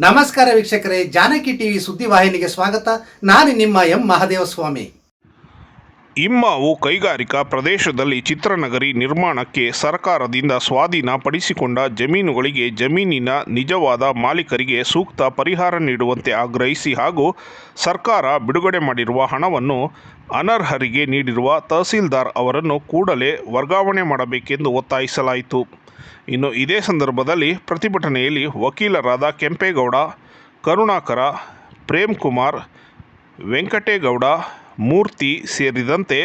ನಮಸ್ಕಾರ ವೀಕ್ಷಕರೇ, ಜಾನಕಿ ಟಿವಿ ಸುದ್ದಿವಾಹಿನಿಗೆ ಸ್ವಾಗತ. ನಾನು ನಿಮ್ಮ ಎಂ ಮಹದೇವಸ್ವಾಮಿ. ಇಮ್ಮಾವು ಕೈಗಾರಿಕಾ ಪ್ರದೇಶದಲ್ಲಿ ಚಿತ್ರನಗರಿ ನಿರ್ಮಾಣಕ್ಕೆ ಸರ್ಕಾರದಿಂದ ಸ್ವಾಧೀನ ಪಡಿಸಿಕೊಂಡ ಜಮೀನುಗಳಿಗೆ ಜಮೀನಿನ ನಿಜವಾದ ಮಾಲೀಕರಿಗೆ ಸೂಕ್ತ ಪರಿಹಾರ ನೀಡುವಂತೆ ಆಗ್ರಹಿಸಿ ಹಾಗೂ ಸರ್ಕಾರ ಬಿಡುಗಡೆ ಮಾಡಿರುವ ಹಣವನ್ನು ಅನರ್ಹರಿಗೆ ನೀಡಿರುವ ತಹಸೀಲ್ದಾರ್ ಅವರನ್ನು ಕೂಡಲೇ ವರ್ಗಾವಣೆ ಮಾಡಬೇಕೆಂದು ಒತ್ತಾಯಿಸಲಾಯಿತು. ಇನ್ನು ಇದೇ ಸಂದರ್ಭದಲ್ಲಿ ಪ್ರತಿಭಟನೆಯಲ್ಲಿ ವಕೀಲರಾದ ಕೆಂಪೇಗೌಡ, ಕರುಣಾಕರ ಪ್ರೇಮ್ ಕುಮಾರ್ ವೆಂಕಟೇಗೌಡ, ಮೂರ್ತಿ ಸೇರಿದಂತೆ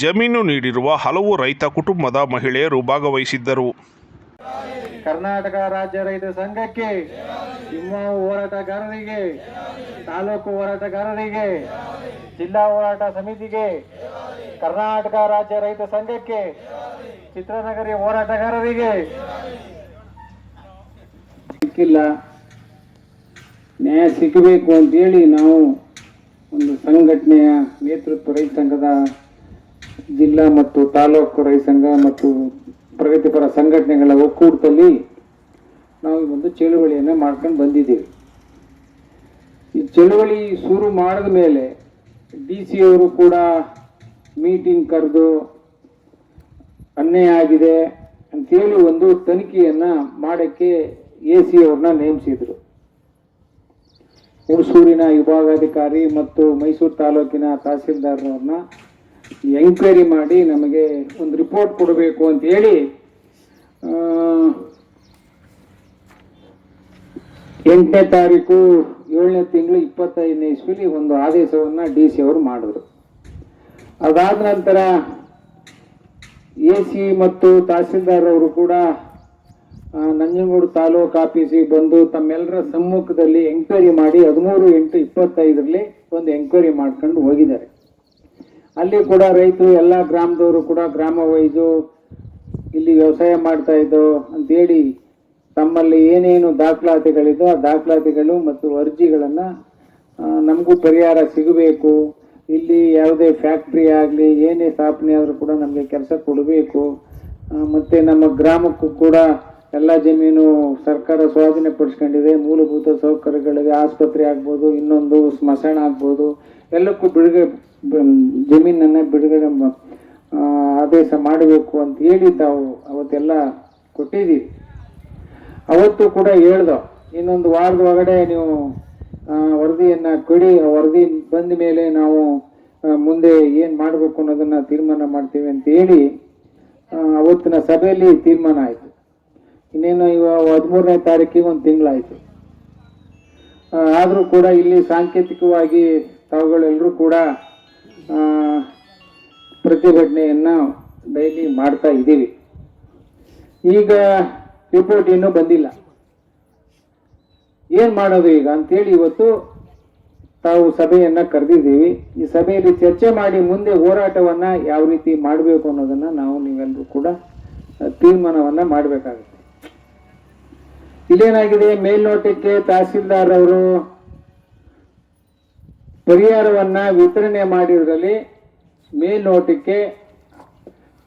ಜಮೀನು ನೀಡಿರುವ ಹಲವು ರೈತ ಕುಟುಂಬದ ಮಹಿಳೆಯರು ಭಾಗವಹಿಸಿದ್ದರು. ಕರ್ನಾಟಕ ರಾಜ್ಯ ರೈತ ಸಂಘಕ್ಕೆ ಸಿಂಹ ಹೋರಾಟಗಾರರಿಗೆ, ತಾಲೂಕು ಹೋರಾಟಗಾರರಿಗೆ, ಜಿಲ್ಲಾ ಹೋರಾಟ ಸಮಿತಿಗೆ, ಕರ್ನಾಟಕ ರಾಜ್ಯ ರೈತ ಸಂಘಕ್ಕೆ ಚಿತ್ರನಗರಿ ಹೋರಾಟಗಾರರಿಗೆ. ಸಿಕ್ಕಿಲ್ಲ. ನ್ಯಾಯ ಸಿಗಬೇಕು ಅಂತೇಳಿ ನಾವು ಒಂದು ಸಂಘಟನೆಯ ನೇತೃತ್ವ ರೈತ ಸಂಘದ ಜಿಲ್ಲಾ ಮತ್ತು ತಾಲೂಕು ರೈತ ಸಂಘ ಮತ್ತು ಪ್ರಗತಿಪರ ಸಂಘಟನೆಗಳ ಒಕ್ಕೂಟದಲ್ಲಿ ನಾವು ಒಂದು ಚಳುವಳಿಯನ್ನು ಮಾಡ್ಕೊಂಡು ಬಂದಿದ್ದೀವಿ. ಈ ಚಳುವಳಿ ಶುರು ಮಾಡಿದ ಮೇಲೆ ಡಿ ಸಿ ಅವರು ಕೂಡ ಮೀಟಿಂಗ್ ಕರೆದು ಅನ್ಯಾಯ ಆಗಿದೆ ಅಂತೇಳಿ ಒಂದು ತನಿಖೆಯನ್ನು ಮಾಡೋಕ್ಕೆ ಎ ಸಿ ಅವ್ರನ್ನ ನೇಮಿಸಿದರು. ಹುಣಸೂರಿನ ವಿಭಾಗಾಧಿಕಾರಿ ಮತ್ತು ಮೈಸೂರು ತಾಲೂಕಿನ ತಹಸೀಲ್ದಾರ್ನವ್ರನ್ನ ಎಂಕ್ವೈರಿ ಮಾಡಿ ನಮಗೆ ಒಂದು ರಿಪೋರ್ಟ್ ಕೊಡಬೇಕು ಅಂತ ಹೇಳಿ ಎಂಟನೇ ತಾರೀಕು ಏಳನೇ ತಿಂಗಳು ಇಪ್ಪತ್ತೈದನೇ ಇಸ್ವಿಲಿ ಒಂದು ಆದೇಶವನ್ನು ಡಿ ಸಿ ಅವರು ಮಾಡಿದ್ರು. ಅದಾದ ನಂತರ ಎ ಸಿ ಮತ್ತು ತಹಸೀಲ್ದಾರ್ ಅವರು ಕೂಡ ನಂಜನಗೂಡು ತಾಲೂಕು ಆಫೀಸಿಗೆ ಬಂದು ತಮ್ಮೆಲ್ಲರ ಸಮ್ಮುಖದಲ್ಲಿ ಎಂಕ್ವೈರಿ ಮಾಡಿ ಹದಿಮೂರು ಎಂಟು ಇಪ್ಪತ್ತೈದರಲ್ಲಿ ಒಂದು ಎಂಕ್ವೈರಿ ಮಾಡ್ಕೊಂಡು ಹೋಗಿದ್ದಾರೆ. ಅಲ್ಲಿ ಕೂಡ ರೈತರು, ಎಲ್ಲ ಗ್ರಾಮದವರು ಕೂಡ ಗ್ರಾಮ ವೈಸು ಇಲ್ಲಿ ವ್ಯವಸಾಯ ಮಾಡ್ತಾ ಇದ್ದು ಅಂತೇಳಿ ತಮ್ಮಲ್ಲಿ ಏನೇನು ದಾಖಲಾತಿಗಳಿದೋ ಆ ದಾಖಲಾತಿಗಳು ಮತ್ತು ಅರ್ಜಿಗಳನ್ನು ನಮಗೂ ಪರಿಹಾರ ಸಿಗಬೇಕು. ಇಲ್ಲಿ ಯಾವುದೇ ಫ್ಯಾಕ್ಟ್ರಿ ಆಗಲಿ, ಏನೇ ಸ್ಥಾಪನೆ ಆದರೂ ಕೂಡ ನಮಗೆ ಕೆಲಸ ಕೊಡಬೇಕು. ಮತ್ತು ನಮ್ಮ ಗ್ರಾಮಕ್ಕೂ ಕೂಡ ಎಲ್ಲ ಜಮೀನು ಸರ್ಕಾರ ಸ್ವಾಧೀನ ಪಡಿಸ್ಕೊಂಡಿದೆ ಮೂಲಭೂತ ಸೌಕರ್ಯಗಳಿದೆ ಆಸ್ಪತ್ರೆ ಆಗ್ಬೋದು, ಇನ್ನೊಂದು ಸ್ಮಶಾನ ಆಗ್ಬೋದು. ಎಲ್ಲಕ್ಕೂ ಬಿಡುಗಡೆ ಜಮೀನನ್ನು ಬಿಡುಗಡೆ ಆದೇಶ ಮಾಡಬೇಕು ಅಂತ ಹೇಳಿ ತಾವು ಅವತ್ತೆಲ್ಲ ಕೊಟ್ಟಿದ್ದೀವಿ. ಅವತ್ತು ಕೂಡ ಹೇಳ್ದೋ, ಇನ್ನೊಂದು ವಾರದ ಒಳಗಡೆ ನೀವು ವರದಿಯನ್ನ ಕೊಡಿ, ಆ ವರದಿ ಬಂದ ಮೇಲೆ ನಾವು ಮುಂದೆ ಏನು ಮಾಡಬೇಕು ಅನ್ನೋದನ್ನ ತೀರ್ಮಾನ ಮಾಡ್ತೀವಿ ಅಂತ ಹೇಳಿ ಅವತ್ತಿನ ಸಭೆಯಲ್ಲಿ ತೀರ್ಮಾನ ಆಯಿತು. ಇನ್ನೇನು ಇವಾಗ ಹದಿಮೂರನೇ ತಾರೀಕಿಗೆ ಒಂದು ತಿಂಗಳಾಯಿತು. ಆದರೂ ಕೂಡ ಇಲ್ಲಿ ಸಾಂಕೇತಿಕವಾಗಿ ತಾವುಗಳೆಲ್ಲರೂ ಕೂಡ ಪ್ರತಿಭಟನೆಯನ್ನ ಡೈಲಿ ಮಾಡ್ತಾ ಇದ್ದೀವಿ ಈಗ ರಿಪೋರ್ಟ್ ಇನ್ನೂ ಬಂದಿಲ್ಲ. ಏನ್ ಮಾಡೋದು ಈಗ ಅಂತೇಳಿ ಇವತ್ತು ತಾವು ಸಭೆಯನ್ನು ಕರೆದಿದ್ದೀವಿ. ಈ ಸಭೆಯಲ್ಲಿ ಚರ್ಚೆ ಮಾಡಿ ಮುಂದೆ ಹೋರಾಟವನ್ನ ಯಾವ ರೀತಿ ಮಾಡಬೇಕು ಅನ್ನೋದನ್ನ ನಾವು ನೀವೆಲ್ಲರೂ ಕೂಡ ತೀರ್ಮಾನವನ್ನು ಮಾಡಬೇಕಾಗುತ್ತೆ. ಇಲ್ಲೇನಾಗಿದೆ, ಮೇಲ್ನೋಟಕ್ಕೆ ತಹಸೀಲ್ದಾರ್ ಅವರು ಪರಿಹಾರವನ್ನ ವಿತರಣೆ ಮಾಡಿದ್ರಲ್ಲಿ ಮೇಲ್ನೋಟಕ್ಕೆ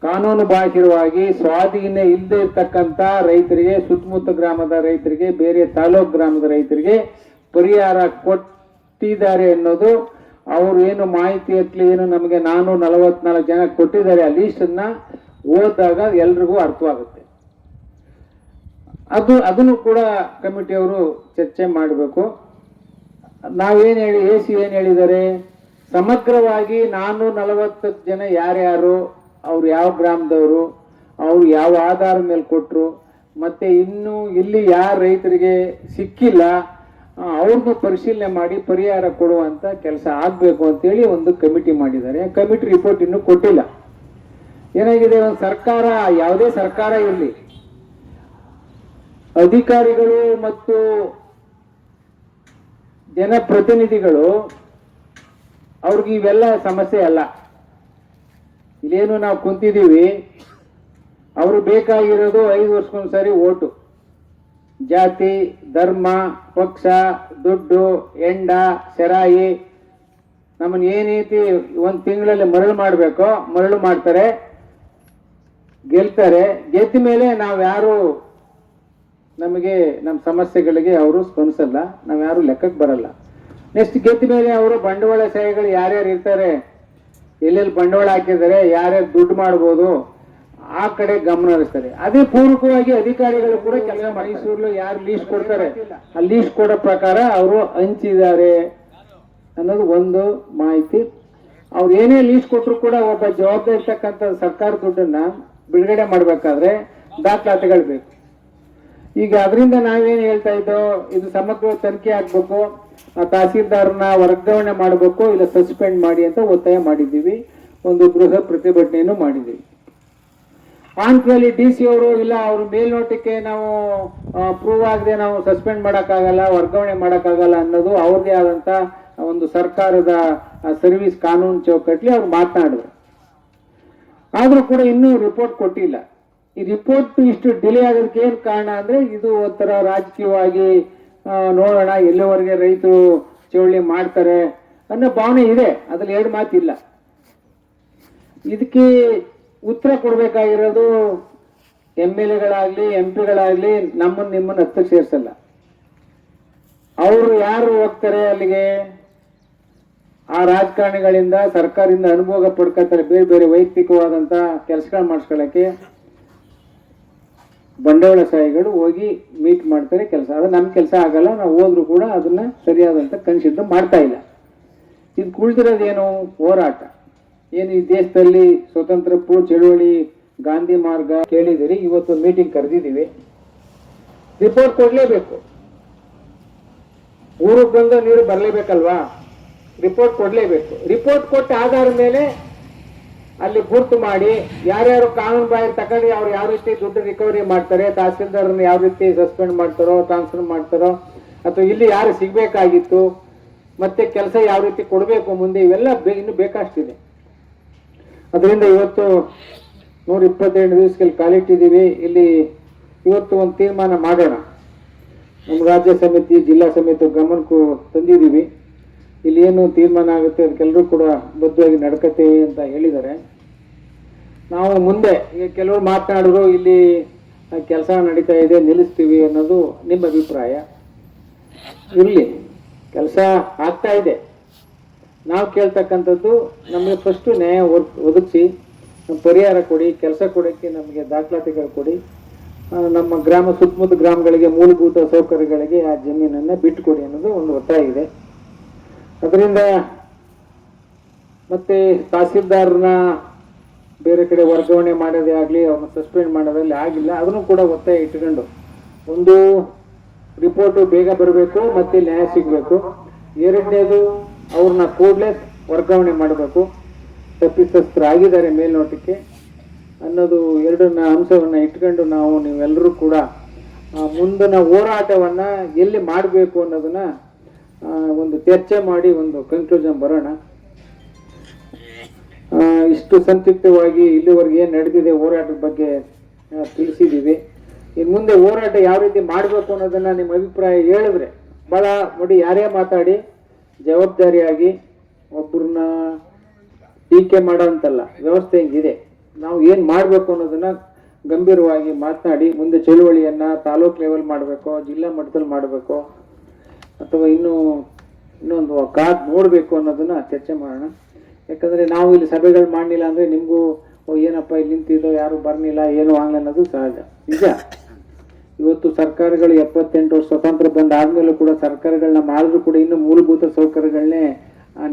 ಕಾನೂನು ಬಾಹಿರವಾಗಿ ಸ್ವಾಧೀನ ಇಲ್ಲದೆ ಇರ್ತಕ್ಕಂಥ ರೈತರಿಗೆ, ಸುತ್ತಮುತ್ತ ಗ್ರಾಮದ ರೈತರಿಗೆ, ಬೇರೆ ತಾಲೂಕು ಗ್ರಾಮದ ರೈತರಿಗೆ ಪರಿಹಾರ ಕೊಟ್ಟಿದ್ದಾರೆ ಅನ್ನೋದು ಅವರು ಏನು ಮಾಹಿತಿ ಅಟ್ಲಿ ಏನು ನಮಗೆ ನಾನು ನಲವತ್ನಾಲ್ಕು ಜನ ಕೊಟ್ಟಿದ್ದಾರೆ ಆ ಲೀಸ್ಟನ್ನ ಓದಿದಾಗ ಎಲ್ರಿಗೂ ಅರ್ಥವಾಗುತ್ತೆ. ಅದು, ಅದನ್ನು ಕೂಡ ಕಮಿಟಿಯವರು ಚರ್ಚೆ ಮಾಡಬೇಕು. ನಾವೇನು ಹೇಳಿ, ಎ ಸಿ ಏನು ಹೇಳಿದ್ದಾರೆ? ಸಮಗ್ರವಾಗಿ ನಾನು ನಲವತ್ತು ಜನ ಯಾರ್ಯಾರು? ಅವ್ರು ಯಾವ ಗ್ರಾಮದವರು, ಅವ್ರು ಯಾವ ಆಧಾರ ಮೇಲೆ ಕೊಟ್ಟರು ಮತ್ತೆ ಇನ್ನು ಇಲ್ಲಿ ಯಾರ ರೈತರಿಗೆ ಸಿಕ್ಕಿಲ್ಲ ಅವ್ರನ್ನೂ ಪರಿಶೀಲನೆ ಮಾಡಿ ಪರಿಹಾರ ಕೊಡುವಂತ ಕೆಲಸ ಆಗಬೇಕು ಅಂತೇಳಿ ಒಂದು ಕಮಿಟಿ ಮಾಡಿದ್ದಾರೆ. ಕಮಿಟಿ ರಿಪೋರ್ಟ್ ಇನ್ನೂ ಕೊಟ್ಟಿಲ್ಲ. ಏನಾಗಿದೆ, ಒಂದು ಸರ್ಕಾರ, ಯಾವುದೇ ಸರ್ಕಾರ ಇರಲಿ, ಅಧಿಕಾರಿಗಳು ಮತ್ತು ಜನಪ್ರತಿನಿಧಿಗಳು ಅವ್ರಿಗೆ ಇವೆಲ್ಲ ಸಮಸ್ಯೆ ಅಲ್ಲ. ಇಲ್ಲೇನು ನಾವು ಕುಂತಿದ್ದೀವಿ, ಅವರು ಬೇಕಾಗಿರೋದು ಐದು ವರ್ಷಕ್ಕೊಂದ್ಸರಿ ಓಟು. ಜಾತಿ, ಧರ್ಮ, ಪಕ್ಷ, ದುಡ್ಡು ಎಂಡ ಸೆರಾಯಿ, ನಮ್ಮನ್ನ ಏನ್ ರೀತಿ ಒಂದು ತಿಂಗಳಲ್ಲಿ ಮರಳು ಮಾಡಬೇಕೋ, ಮರಳು ಮಾಡ್ತಾರೆ. ಗೆಲ್ತಾರೆ. ಗೆದ್ದ ಮೇಲೆ ನಾವು ಯಾರು ನಮಗೆ ನಮ್ಮ ಸಮಸ್ಯೆಗಳಿಗೆ ಅವರು ಸ್ಪಂದಿಸಲ್ಲ. ನಾವು ಯಾರು ಲೆಕ್ಕಕ್ಕೆ ಬರಲ್ಲ. ನೆಕ್ಸ್ಟ್ ಗೆದ್ದ ಮೇಲೆ ಅವರು ಬಂಡವಾಳ ಬಂಡವಾಳಶಾಹಿಗಳು ಯಾರ್ಯಾರು ಇರ್ತಾರೆ? ಎಲ್ಲೆಲ್ಲಿ ಬಂಡವಾಳ ಹಾಕಿದರೆ ಯಾರ್ಯಾರು ದುಡ್ಡು ಮಾಡ್ಬೋದು, ಆ ಕಡೆ ಗಮನ ಹರಿಸ್ತಾರೆ. ಅದೇ ಪೂರ್ವಕವಾಗಿ ಅಧಿಕಾರಿಗಳು ಕೂಡ ಕೆಲಸ ಮೈಸೂರು ಯಾರು ಲೀಸ್ಟ್ ಕೊಡ್ತಾರೆ? ಆ ಲೀಸ್ಟ್ ಕೊಡೋ ಪ್ರಕಾರ ಅವರು ಹಂಚಿದ್ದಾರೆ ಅನ್ನೋದು ಒಂದು ಮಾಹಿತಿ. ಅವ್ರು ಏನೇ ಲೀಸ್ಟ್ ಕೊಟ್ಟರು ಕೂಡ ಒಬ್ಬ ಜವಾಬ್ದಾರಿ ಇರ್ತಕ್ಕಂಥ ಸರ್ಕಾರ ದುಡ್ಡನ್ನ ಬಿಡುಗಡೆ ಮಾಡಬೇಕಾದ್ರೆ ದಾಖಲಾತಿಗಳು ಬೇಕು. ಈಗ ಅದರಿಂದ ನಾವೇನು ಹೇಳ್ತಾ ಇದ್ದೋ, ಇದು ಸಮಗ್ರ ತನಿಖೆ ಆಗ್ಬೇಕು. ಆ ತಹಸೀಲ್ದಾರ್ನ ವರ್ಗಾವಣೆ ಮಾಡಬೇಕು ಇಲ್ಲ ಸಸ್ಪೆಂಡ್ ಮಾಡಿ ಅಂತ ಒತ್ತಾಯ ಮಾಡಿದ್ದೀವಿ. ಒಂದು ಗೃಹ ಪ್ರತಿಭಟನೆಯನ್ನು ಮಾಡಿದ್ದೀವಿ. ಆಂಧ್ರದಲ್ಲಿ ಡಿ ಸಿ ಅವರು ಇಲ್ಲ, ಅವ್ರ ಮೇಲ್ನೋಟಕ್ಕೆ ನಾವು ಪ್ರೂವ್ ಆಗದೆ ನಾವು ಸಸ್ಪೆಂಡ್ ಮಾಡೋಕ್ಕಾಗಲ್ಲ, ವರ್ಗಾವಣೆ ಮಾಡೋಕ್ಕಾಗಲ್ಲ ಅನ್ನೋದು ಅವ್ರದೇ ಆದಂಥ ಒಂದು ಸರ್ಕಾರದ ಸರ್ವಿಸ್ ಕಾನೂನು ಚೌಕಟ್ಟಲ್ಲಿ ಅವ್ರು ಮಾತನಾಡಿದ್ರು. ಆದರೂ ಕೂಡ ಇನ್ನೂ ರಿಪೋರ್ಟ್ ಕೊಟ್ಟಿಲ್ಲ. ಈ ರಿಪೋರ್ಟ್ ಇಷ್ಟು ಡಿಲೇ ಆಗೋದಕ್ಕೆ ಏನು ಕಾರಣ ಅಂದರೆ ಇದು ಒಂಥರ ರಾಜಕೀಯವಾಗಿ ನೋಡೋಣ, ಎಲ್ಲಿವರೆಗೆ ರೈತರು ಚೌಳಿ ಮಾಡ್ತಾರೆ ಅನ್ನೋ ಭಾವನೆ ಇದೆ. ಅದ್ರಲ್ಲಿ ಎರಡು ಮಾತಿಲ್ಲ. ಇದಕ್ಕೆ ಉತ್ತರ ಕೊಡಬೇಕಾಗಿರೋದು ಎಂ ಎಲ್ ಎಗಳಾಗಲಿ, ಎಂ ಪಿಗಳಾಗಲಿ ನಮ್ಮನ್ನು ನಿಮ್ಮನ್ನು ಹತ್ತಿರ ಸೇರಿಸಲ್ಲ. ಅವರು ಯಾರು ಹೋಗ್ತಾರೆ ಅಲ್ಲಿಗೆ? ಆ ರಾಜಕಾರಣಿಗಳಿಂದ ಸರ್ಕಾರದಿಂದ ಅನುಭೋಗ ಪಡ್ಕೋತಾರೆ, ಬೇರೆ ಬೇರೆ ವೈಯಕ್ತಿಕವಾದಂಥ ಕೆಲಸಗಳು ಮಾಡಿಸ್ಕೊಳ್ಳೋಕ್ಕೆ ಬಂಡವಾಳಶಾಹಿಗಳು ಹೋಗಿ ಮೀಟ್ ಮಾಡ್ತಾರೆ ಕೆಲಸ. ಅದು ನಮ್ಮ ಕೆಲಸ ಆಗಲ್ಲ, ನಾವು ಹೋದ್ರು ಕೂಡ ಅದನ್ನ ಸರಿಯಾದಂಥ ಕನ್ಸಿಡರ್ ಮಾಡ್ತಾ ಇಲ್ಲ. ಇದು ಕುಳಿತಿರೋದೇನು ಹೋರಾಟ. ಏನು ಈ ದೇಶದಲ್ಲಿ ಸ್ವತಂತ್ರ ಪೂ ಚಳುವಳಿ, ಗಾಂಧಿ ಮಾರ್ಗ ಕೇಳಿದಿರಿ, ಇವತ್ತು ಮೀಟಿಂಗ್ ಕರೆದಿದ್ದೀವಿ. ರಿಪೋರ್ಟ್ ಕೊಡಲೇಬೇಕು. ಊರು ಬಂದ ನೀರು ಬರಲೇಬೇಕಲ್ವಾ? ರಿಪೋರ್ಟ್ ಕೊಡಲೇಬೇಕು. ರಿಪೋರ್ಟ್ ಕೊಟ್ಟ ಆಧಾರದ ಮೇಲೆ ಅಲ್ಲಿ ಗುರ್ತು ಮಾಡಿ ಯಾರ್ಯಾರು ಕಾನೂನು ಬಾಹಿರ ತಗೊಂಡು ಅವ್ರು ಯಾವ ರೀತಿ ದುಡ್ಡು ರಿಕವರಿ ಮಾಡ್ತಾರೆ ತಹಸೀಲ್ದಾರ್ನ ಯಾವ ರೀತಿ ಸಸ್ಪೆಂಡ್ ಮಾಡ್ತಾರೋ ಟ್ರಾನ್ಸ್ಫರ್ ಮಾಡ್ತಾರೋ, ಅಥವಾ ಇಲ್ಲಿ ಯಾರು ಸಿಗ್ಬೇಕಾಗಿತ್ತು, ಮತ್ತೆ ಕೆಲಸ ಯಾವ ರೀತಿ ಕೊಡಬೇಕು ಮುಂದೆ, ಇವೆಲ್ಲ ಇನ್ನು ಬೇಕಷ್ಟಿದೆ ಅದರಿಂದ ಇವತ್ತು ನೂರ ಇಪ್ಪತ್ತೆರಡು ದಿವಸದಲ್ಲಿ ಕಾಲಿಟ್ಟಿದ್ದೀವಿ ಇಲ್ಲಿ ಇವತ್ತು ಒಂದು ತೀರ್ಮಾನ ಮಾಡೋಣ. ನಮ್ಮ ರಾಜ್ಯ ಸಮಿತಿ, ಜಿಲ್ಲಾ ಸಮಿತಿ ಗಮನಕ್ಕೂ ತಂದಿದ್ದೀವಿ. ಇಲ್ಲಿ ಏನು ತೀರ್ಮಾನ ಆಗುತ್ತೆ ಅದಕ್ಕೆಲ್ಲರೂ ಕೂಡ ಬದ್ಧವಾಗಿ ನಡ್ಕತ್ತೆ ಅಂತ ಹೇಳಿದ್ದಾರೆ ನಾವು ಮುಂದೆ ಈಗ ಕೆಲವರು ಮಾತನಾಡಿದ್ರು ಇಲ್ಲಿ ಕೆಲಸ ನಡೀತಾ ಇದೆ, ನಿಲ್ಲಿಸ್ತೀವಿ ಅನ್ನೋದು ನಿಮ್ಮ ಅಭಿಪ್ರಾಯ. ಇರಲಿ, ಕೆಲಸ ಆಗ್ತಾ ಇದೆ. ನಾವು ಕೇಳ್ತಕ್ಕಂಥದ್ದು ನಮಗೆ ಫಸ್ಟು ನ್ಯಾಯ ಒದ್- ಒದಗಿಸಿ ಪರಿಹಾರ ಕೊಡಿ, ಕೆಲಸ ಕೊಡೋಕ್ಕೆ ನಮಗೆ ದಾಖಲಾತಿಗಳು ಕೊಡಿ. ನಮ್ಮ ಗ್ರಾಮ ಸುತ್ತಮುತ್ತ ಗ್ರಾಮಗಳಿಗೆ ಮೂಲಭೂತ ಸೌಕರ್ಯಗಳಿಗೆ ಆ ಜಮೀನನ್ನು ಬಿಟ್ಟುಕೊಡಿ ಅನ್ನೋದು ಒಂದು ಒತ್ತಾಯ ಇದೆ. ಅದರಿಂದ ಮತ್ತೆ ತಹಸೀಲ್ದಾರ್ನ ಬೇರೆ ಕಡೆ ವರ್ಗಾವಣೆ ಮಾಡೋದೇ ಆಗಲಿ ಅವನ್ನ ಸಸ್ಪೆಂಡ್ ಮಾಡೋದಲ್ಲಿ ಆಗಿಲ್ಲ. ಅದನ್ನು ಕೂಡ ಒತ್ತಾಯ ಇಟ್ಕೊಂಡು ಒಂದು ರಿಪೋರ್ಟು ಬೇಗ ಬರಬೇಕು ಮತ್ತೆ ನ್ಯಾಯ ಸಿಗಬೇಕು. ಎರಡನೇದು ಅವ್ರನ್ನ ಕೂಡಲೇ ವರ್ಗಾವಣೆ ಮಾಡಬೇಕು. ತಪ್ಪಿತಸ್ಥರಾಗಿದ್ದಾರೆ ಮೇಲ್ನೋಟಕ್ಕೆ ಅನ್ನೋದು ಎರಡನ್ನ ಅಂಶವನ್ನು ಇಟ್ಕೊಂಡು ನಾವು ನೀವೆಲ್ಲರೂ ಕೂಡ ಮುಂದಿನ ಹೋರಾಟವನ್ನು ಎಲ್ಲಿ ಮಾಡಬೇಕು ಅನ್ನೋದನ್ನ ಒಂದು ಚರ್ಚೆ ಮಾಡಿ ಒಂದು ಕನ್ಕ್ಲೂಷನ್ ಬರೋಣ. ಇಷ್ಟು ಸಂಕ್ಷಿಪ್ತವಾಗಿ ಇಲ್ಲಿವರೆಗೆ ಏನು ನಡೆದಿದೆ, ಹೋರಾಟದ ಬಗ್ಗೆ ತಿಳಿಸಿದ್ದೀವಿ. ಇನ್ನು ಮುಂದೆ ಹೋರಾಟ ಯಾವ ರೀತಿ ಮಾಡಬೇಕು ಅನ್ನೋದನ್ನು ನಿಮ್ಮ ಅಭಿಪ್ರಾಯ ಹೇಳಿದ್ರೆ ಭಾಳ ನೋಡಿ ಯಾರೇ ಮಾತಾಡಿ, ಜವಾಬ್ದಾರಿಯಾಗಿ ಒಬ್ಬರನ್ನ ಟೀಕೆ ಮಾಡೋ ಅಂತಲ್ಲ ವ್ಯವಸ್ಥೆ ಹಿಂಗಿದೆ. ನಾವು ಏನು ಮಾಡಬೇಕು ಅನ್ನೋದನ್ನು ಗಂಭೀರವಾಗಿ ಮಾತನಾಡಿ, ಮುಂದೆ ಚಳುವಳಿಯನ್ನು ತಾಲೂಕು ಲೆವೆಲ್ ಮಾಡಬೇಕು, ಜಿಲ್ಲಾ ಮಟ್ಟದಲ್ಲಿ ಮಾಡಬೇಕು. ಅಥವಾ ಇನ್ನೂ ಇನ್ನೊಂದು ಕಾದ್ ನೋಡಬೇಕು ಅನ್ನೋದನ್ನ ಚರ್ಚೆ ಮಾಡೋಣ. ಯಾಕಂದ್ರೆ ನಾವು ಇಲ್ಲಿ ಸಭೆಗಳು ಮಾಡಲಿಲ್ಲ ಅಂದ್ರೆ ನಿಮಗೂ ಏನಪ್ಪ ಇಲ್ಲಿ ನಿಂತಿದ್ದೋ, ಯಾರು ಬರಲಿಲ್ಲ, ಏನು ಆಗಲ್ಲ ಅನ್ನೋದು ಸಹಜ. ನಿಜ. ಇವತ್ತು ಸರ್ಕಾರಗಳು ಎಪ್ಪತ್ತೆಂಟು ವರ್ಷ ಸ್ವತಂತ್ರ ಬಂದ ಆದ್ಮೇಲೂ ಕೂಡ ಸರ್ಕಾರಗಳನ್ನ ಮಾಡಿದ್ರು ಕೂಡ ಇನ್ನೂ ಮೂಲಭೂತ ಸೌಕರ್ಯಗಳನ್ನೇ